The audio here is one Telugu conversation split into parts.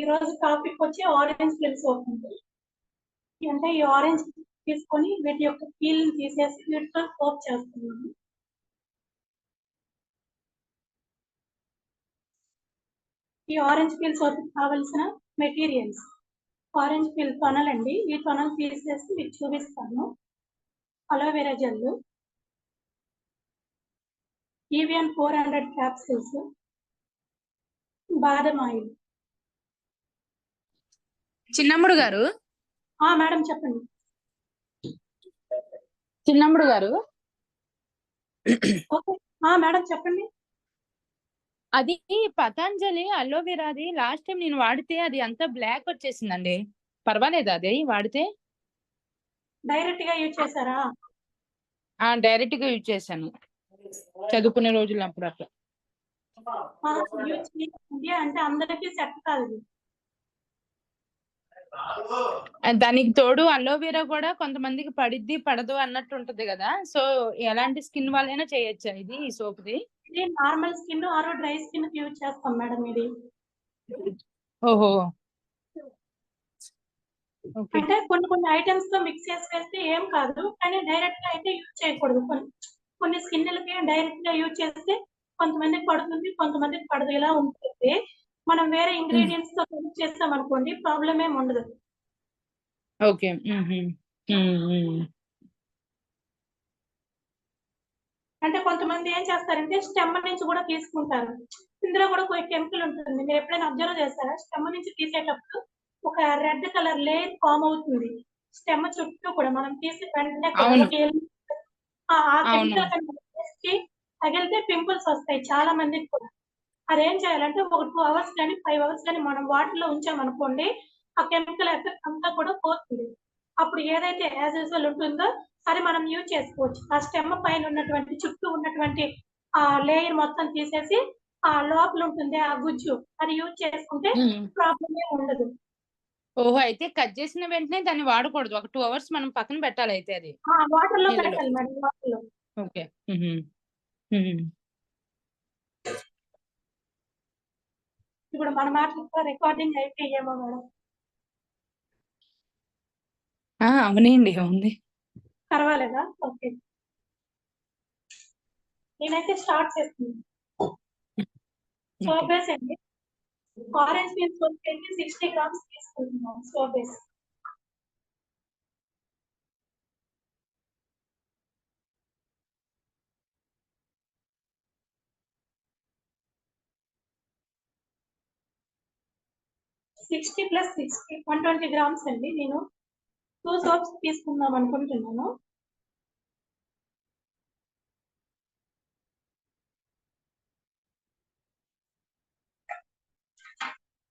ఈ రోజు టాపిక్ వచ్చి ఆరెంజ్ పిల్స్ అవుతుంది. అంటే ఈ ఆరెంజ్ తీసుకొని వీటి యొక్క పీల్ తీసేసి వీటితో సోప్ చేస్తున్నాము ఈ ఆరెంజ్ పీల్ సోప్ కావలసిన మెటీరియల్స్. ఆరెంజ్ పీల్ తొనల్ అండి ఈ తొనలు తీసేసి మీకు చూపిస్తాను. Aloe vera gel Evion four hundred capsules. బాదం ఆయిల్. చిన్నమ్ముడు గారు? మేడం చెప్పండి. చిన్నమ్ముడు గారు? మేడం చెప్పండి. అది పతంజలి అలోవెరాది లాస్ట్ టైం నేను వాడితే అది అంతా బ్లాక్ వచ్చేసిందండి. పర్వాలేదా అది వాడితే? డైరెక్ట్గా యూజ్ చేశారా? ఆ డైరెక్ట్గా యూజ్ చేశాను. చదువుకునే రోజులు అప్పుడు అట్లా ఆ, యూజ్ చేయండి అంటే అందరికీ సెట్ కాదు దానికి తోడు అలోవెరా కూడా కొంతమందికి పడిద్ది పడదు అన్నట్టు ఉంటది కదా. సో ఎలాంటి స్కిన్ వాళ్ళైనా చేయొచ్చా ఇది ఈ సోప్ది? ఇది నార్మల్ స్కిన్ ఆరో డ్రై స్కిన్కి యూజ్ చేస్తాం మేడం ఇది. ఓహో. అంటే కొన్ని కొన్ని ఐటమ్స్తో మిక్స్ చేసి వేస్తే ఏం కాదు కానీ డైరెక్ట్గా అయితే యూజ్ చేయకూడదు. కొన్ని కొన్ని స్కిన్ లకి డైరెక్ట్గా యూజ్ చేస్తే కొంతమందికి పడుతుంది కొంతమందికి పడదు. ఇలా ఉంటుంది. మనం వేరే ఇంగ్రీడియంట్స్తో యూజ్ చేస్తాం అనుకోండి ప్రాబ్లం ఏం ఉండదు. ఓకే. అంటే కొంతమంది ఏం చేస్తారంటే స్టెమ్ నుంచి కూడా తీసుకుంటారు. ఇందులో కూడా కొన్ని కెమికల్ ఉంటుంది. మీరు ఎప్పుడైనా అబ్జర్వ్ చేస్తారా స్టెమ్ నుంచి తీసేటప్పుడు ఒక రెడ్ కలర్ లేయర్ ఫామ్ అవుతుంది. స్టెమ్ చుట్టూ కూడా మనం తీసి వెంటనే ఆ అవును. కెమికల్ తగిలితే పింపుల్స్ వస్తాయి చాలా మందికి కూడా. అదేం చేయాలంటే ఒక టూ అవర్స్ కానీ ఫైవ్ అవర్స్ కానీ మనం వాటర్లో ఉంచామనుకోండి ఆ కెమికల్ ఎఫెక్ట్ అంతా కూడా పోతుంది. అప్పుడు ఏదైతే యాజ్ యూజువల్ ఉంటుందో అది మనం యూజ్ చేసుకోవచ్చు. ఆ స్టెమ్ పైన ఉన్నటువంటి చుట్టూ ఉన్నటువంటి ఆ లేయర్ మొత్తం తీసేసి ఆ లోపల ఉంటుంది ఆ గుజ్జు అది యూజ్ చేసుకుంటే. ప్రాబ్లం ఏం ఉండదు. ఓహో అయితే కట్ చేసిన వెంటనే దాన్ని వాడకూడదు. ఒక టూ అవర్స్ మనం పక్కన పెట్టాలి అయితే అది. ఆ వాటర్లో. పెట్టాలి మేడం వాటర్లో. ఓకే. ఇప్పుడు మన మాటలతో రికార్డింగ్ అయిపోయేమో మేడం. ఆ, అవనండి ఉంది. పర్వాలేదా? ఓకే. నేనైతే స్టార్ట్ చేస్తున్నాను స్టవ్ బేస్ అండి. ఆరెంజ్ పీల్స్ వచ్చేసి సిక్స్టీ గ్రామ్స్ తీసుకుంటున్నాం stove sixty plus sixty one twenty grams అండి. నేను టూ సోప్స్ తీసుకుందాం అనుకుంటున్నాను.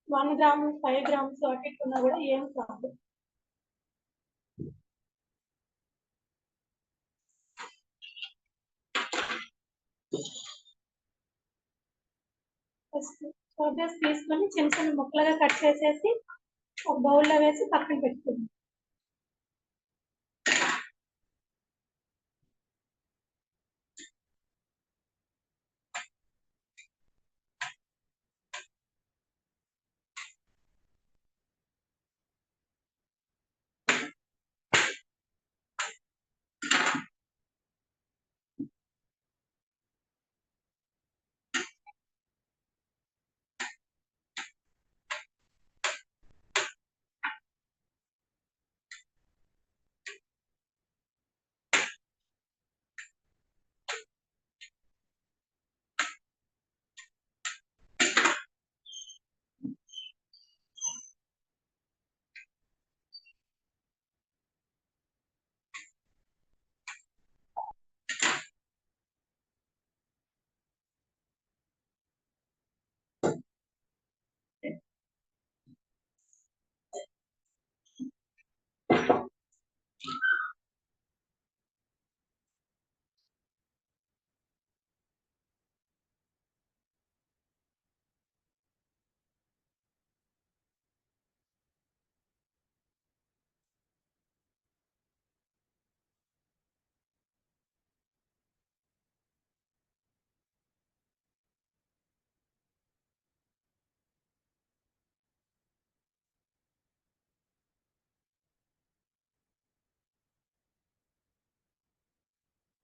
వన్ గ్రామ్ ఫైవ్ గ్రామ్స్ అట్టిట్టున్నా కూడా ఏం కాదు. ఫస్ట్ సోప్స్ తీసుకొని చిన్న చిన్న ముక్కలుగా కట్ చేసేసి ఒక బౌల్లో వేసి పక్కన పెట్టుకుందాం.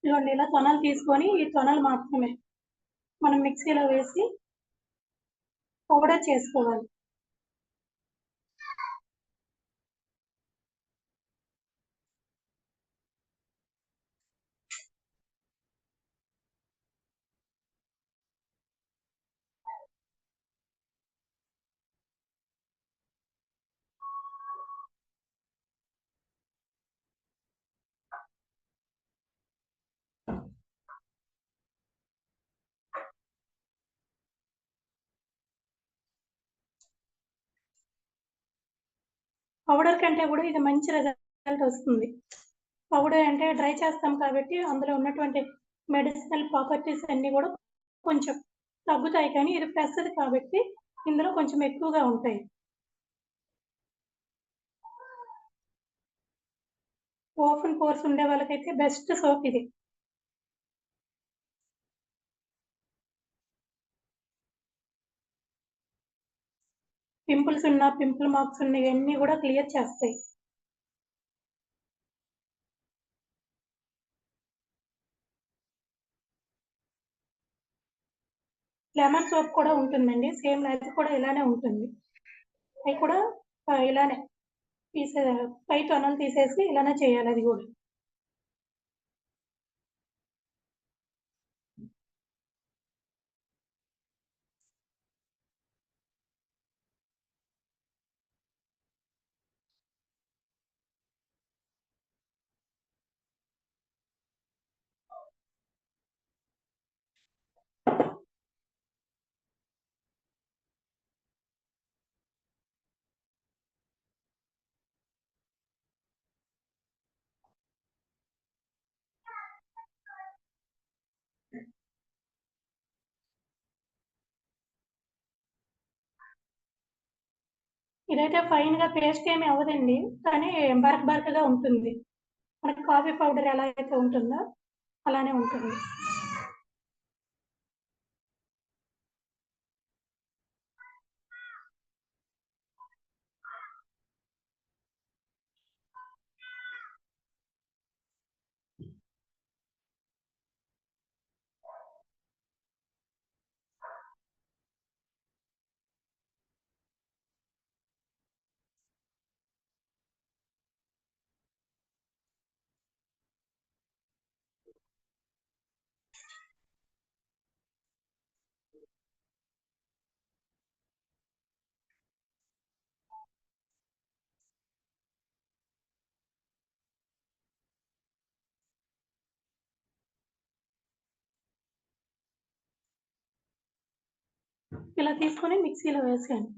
ఇదిగోండి ఇలా తొనలు తీసుకొని ఈ తొనలు మాత్రమే మనం మిక్సీలో వేసి పౌడర్ చేసుకోవాలి. పౌడర్ కంటే కూడా ఇది మంచి రిజల్ట్ వస్తుంది. పౌడర్ అంటే డ్రై చేస్తాం కాబట్టి అందులో ఉన్నటువంటి మెడిసినల్ ప్రాపర్టీస్ అన్ని కూడా కొంచెం తగ్గుతాయి కానీ ఇది ఫ్రెష్ది కాబట్టి ఇందులో కొంచెం ఎక్కువగా ఉంటాయి. ఓపెన్ పోర్స్ ఉండే వాళ్ళకైతే బెస్ట్ సోప్ ఇది. పింపుల్స్ ఉన్న పింపుల్ మార్క్స్ ఉన్న ఇవన్నీ కూడా క్లియర్ చేస్తాయి. లెమన్ సోప్ కూడా ఉంటుందండి. సేమ్ అది కూడా ఇలానే ఉంటుంది. అవి కూడా ఇలానే తీసే పై తొనం తీసేసి ఇలానే చేయాలి అది కూడా. ఇదైతే ఫైన్గా పేస్ట్ ఏమి అవ్వదండి కానీ బరక బరకగా ఉంటుంది. మనకి కాఫీ పౌడర్ ఎలా అయితే ఉంటుందో అలానే ఉంటుంది. ఇలా తీసుకొని మిక్సీలో వేసేయండి.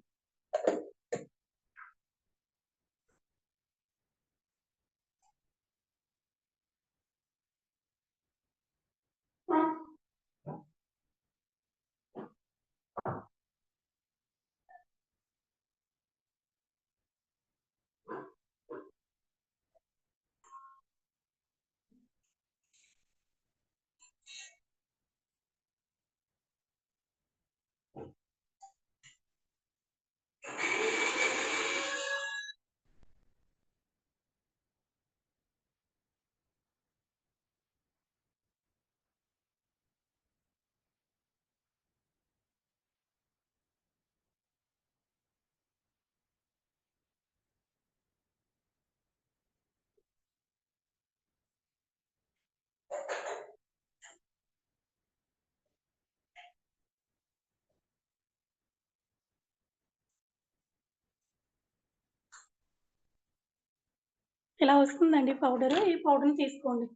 ఇలా వస్తుందండి పౌడర్. ఈ పౌడర్ని తీసుకోండి.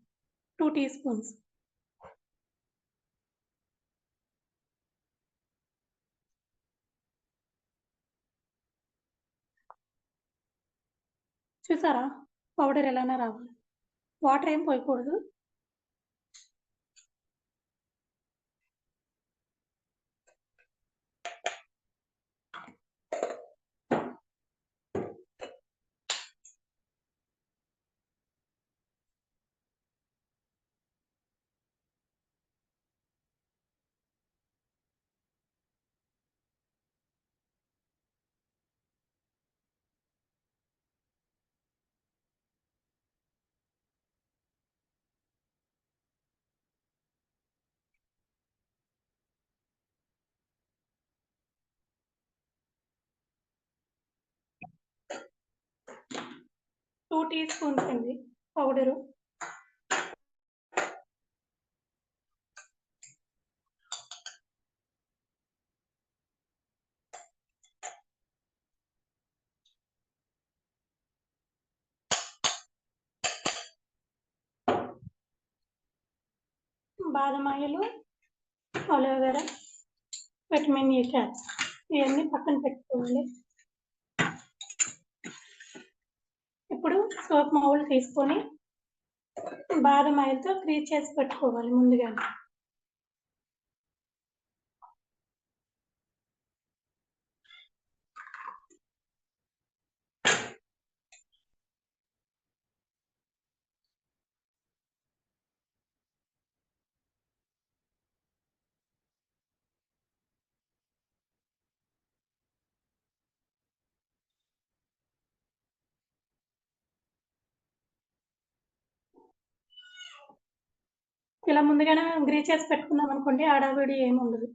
Two teaspoons. చూసారా? పౌడర్ ఎలానా రావాలి. వాటర్ ఏం పోయకూడదు. టూ టీ స్పూన్స్ అండి powder. బాదమాయలు aloe vera vitamin A caps ఇవన్నీ పక్కన పెట్టుకోవాలి. ఇప్పుడు సోప్ మావులు తీసుకొని బాదం ఆయిల్తో క్రీచ్ చేసి పెట్టుకోవాలి ముందుగానే. ఇలా ముందుగానే గ్రీ చేసి పెట్టుకున్నాం అనుకోండి ఆడావిడి ఏమి ఉండదు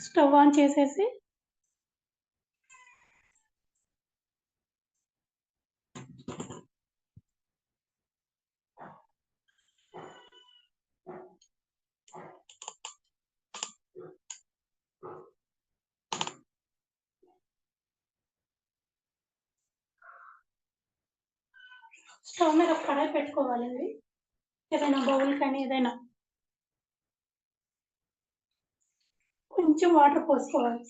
స్టవ్ ఆన్ చేసేసి స్టవ్ మీద కడాయి పెట్టుకోవాలండి ఏదైనా బౌల్ కానీ ఏదైనా. కొంచెం వాటర్ పోసుకోవాలి.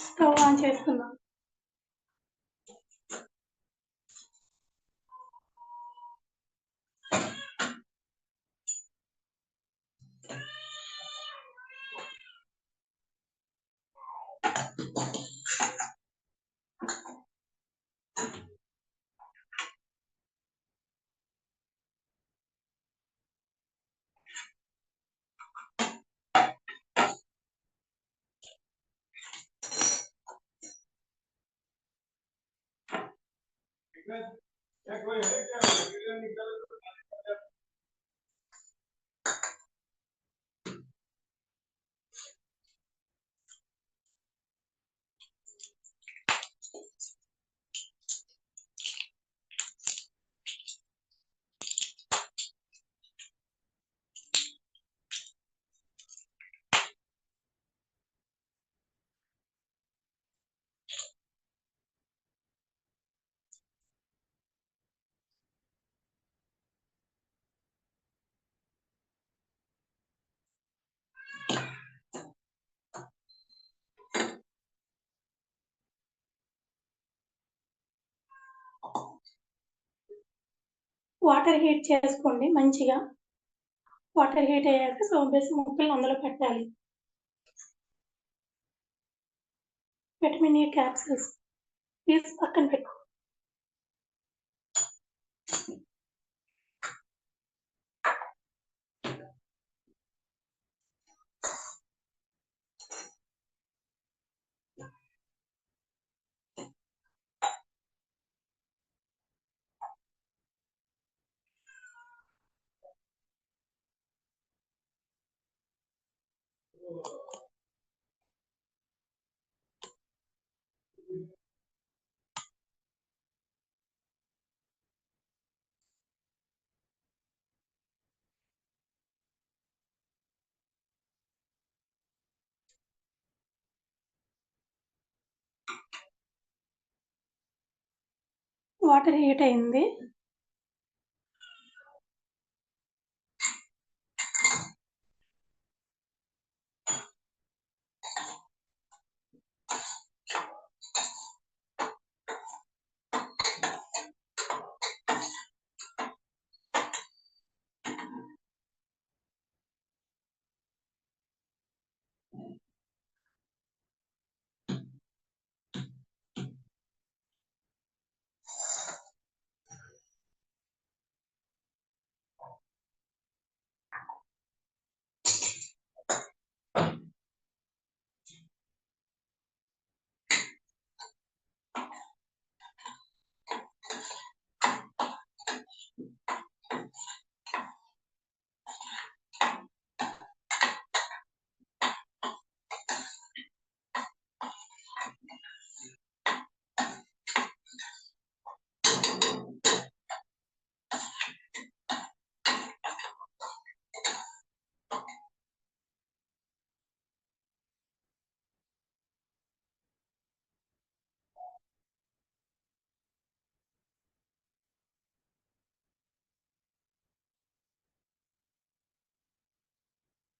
స్టవ్ ఆన్ చేసుకుందాం. Check, check, వాటర్ హీట్ చేసుకోండి మంచిగా. వాటర్ హీట్ అయ్యాక సోప్ బేసి ముక్కలు అందులో పెట్టాలి. పెట్టమని క్యాప్సిల్స్ తీసి పక్కన పెట్టుకో వాటర్ హీట్ అయింది.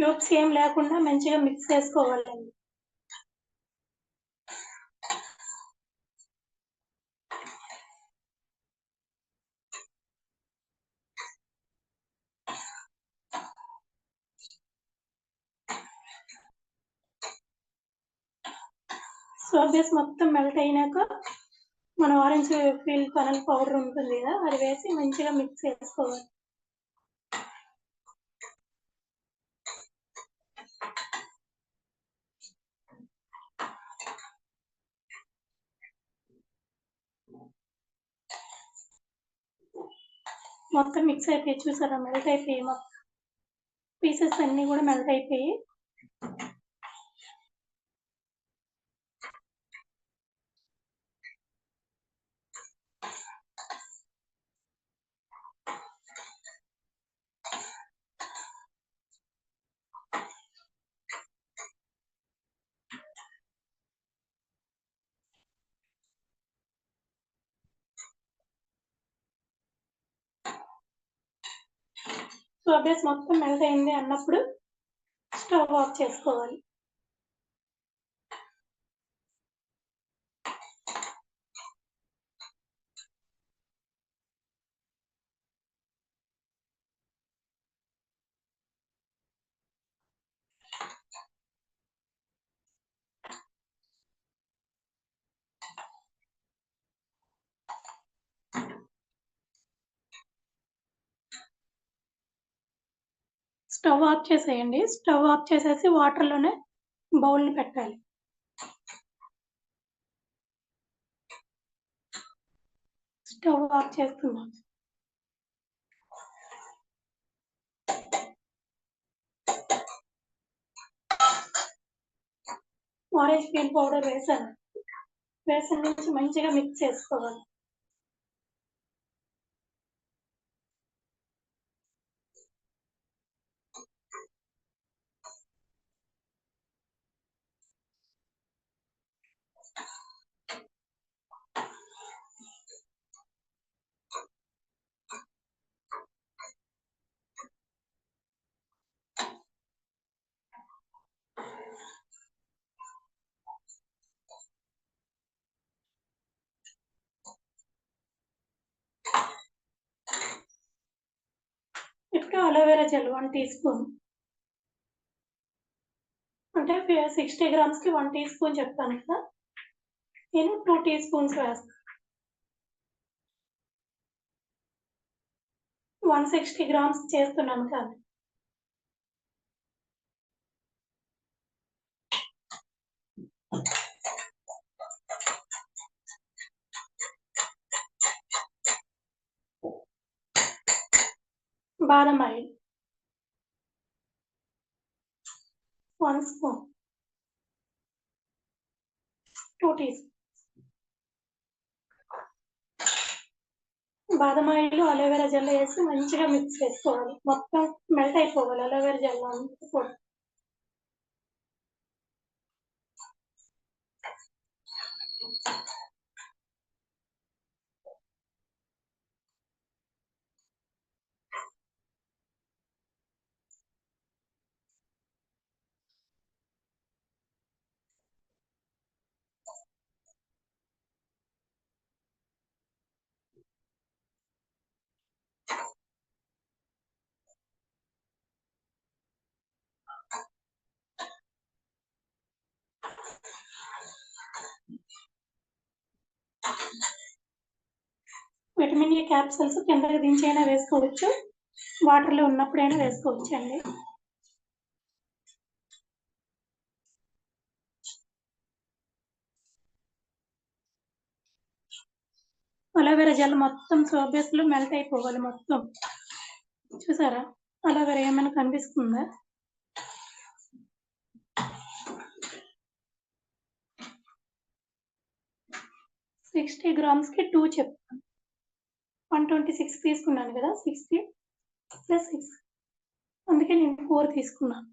క్యూబ్స్ ఏం లేకుండా మంచిగా మిక్స్ చేసుకోవాలండి సోబేస్ మొత్తం మెల్ట్ అయినాక మన ఆరెంజ్ పీల్ పనల్ పౌడర్ ఉంటుంది కదా అది వేసి మంచిగా మిక్స్ చేసుకోవాలి. మొత్తం మిక్స్ అయిపోయి చూసారా? మెల్ట్ అయిపోయి మొత్తం పీసెస్ అన్ని కూడా మెల్ట్ అయిపోయి సో బేస్ మొత్తం మెల్ట్ అయింది అన్నప్పుడు స్టవ్ ఆఫ్ చేసుకోవాలి. స్టవ్ ఆఫ్ చేసేయండి. స్టవ్ ఆఫ్ చేసేసి వాటర్లోనే బౌల్ని పెట్టాలి. స్టవ్ ఆఫ్ చేస్తున్నాం. ఆరెంజ్ గ్రీన్ పౌడర్ వేసాను. వేసిన నుంచి మంచిగా మిక్స్ చేసుకోవాలి. ఇప్పుడు aloe vera gel one teaspoon. అంటే సిక్స్టీ గ్రామ్స్కి వన్ టీ స్పూన్ చెప్తాను కదా. నేను టూ టీ స్పూన్స్ వేస్తాను వన్ సిక్స్టీ గ్రామ్స్ చేస్తున్నాను కదా. బాదం oil one spoon two tea బాదం ఆయిల్ అలోవెరా జెల్ వేసి మంచిగా మిక్స్ చేసుకోవాలి. మొత్తం మెల్ట్ అయిపోవాలి. అలోవెరా జెల్ అంతా కూడా విటమిన్ ఏ క్యాప్సల్స్ కిందకి దించైనా వేసుకోవచ్చు. వాటర్లో ఉన్నప్పుడైనా వేసుకోవచ్చు అండి అలోవెరా జెల్ మొత్తం సోబేస్లో మెల్ట్ అయిపోవాలి మొత్తం. చూసారా? అలోవెరా ఏమైనా కనిపిస్తుందా? సిక్స్టీ గ్రామ్స్కి టూ చెప్తాను. వన్ ట్వంటీ సిక్స్ తీసుకున్నాను కదా సిక్స్టీ ప్లస్ సిక్స్. అందుకే నేను ఫోర్ తీసుకున్నాను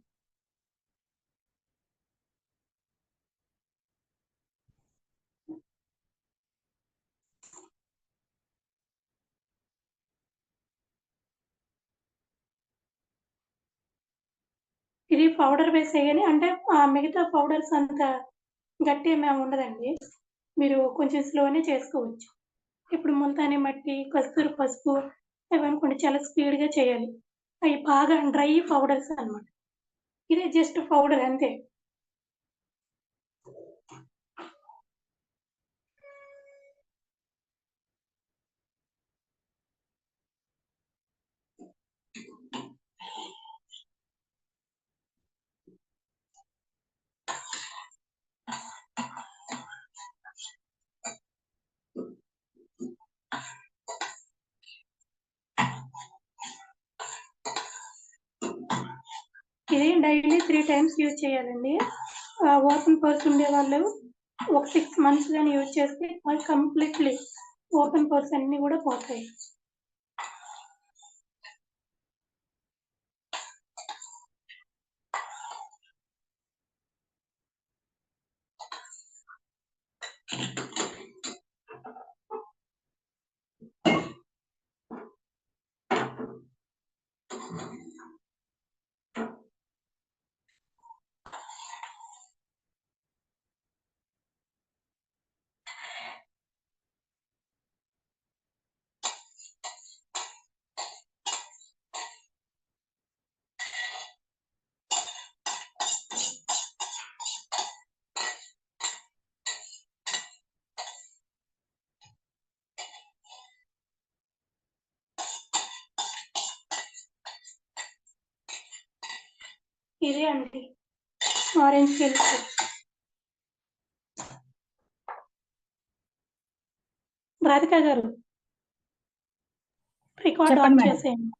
ఇది పౌడర్ వేసేయని అంటే ఆ మిగతా పౌడర్స్ అంత గట్టి ఏమేమి ఉండదండి. మీరు కొంచెం స్లోనే చేసుకోవచ్చు. ఇప్పుడు ముంతానే మట్టి కస్తూరి పసుపు ఇవనుకోండి చాలా స్పీడ్గా చేయాలి. అవి బాగా డ్రై పౌడర్స్ అన్నమాట. ఇది జస్ట్ పౌడర్ అంతే. ఇది డైలీ త్రీ టైమ్స్ యూజ్ చేయాలండి. ఓపెన్ పర్స్ ఉండే వాళ్ళు ఒక సిక్స్ మంత్స్ కానీ యూజ్ చేస్తే వాళ్ళు కంప్లీట్లీ ఓపెన్ పర్స్ అన్నీ కూడా పోతాయి. ఇదే అండి. ఆరెంజ్ సిల్క్ రాధిక గారు రికార్డ్ ఆన్. చేసేయండి.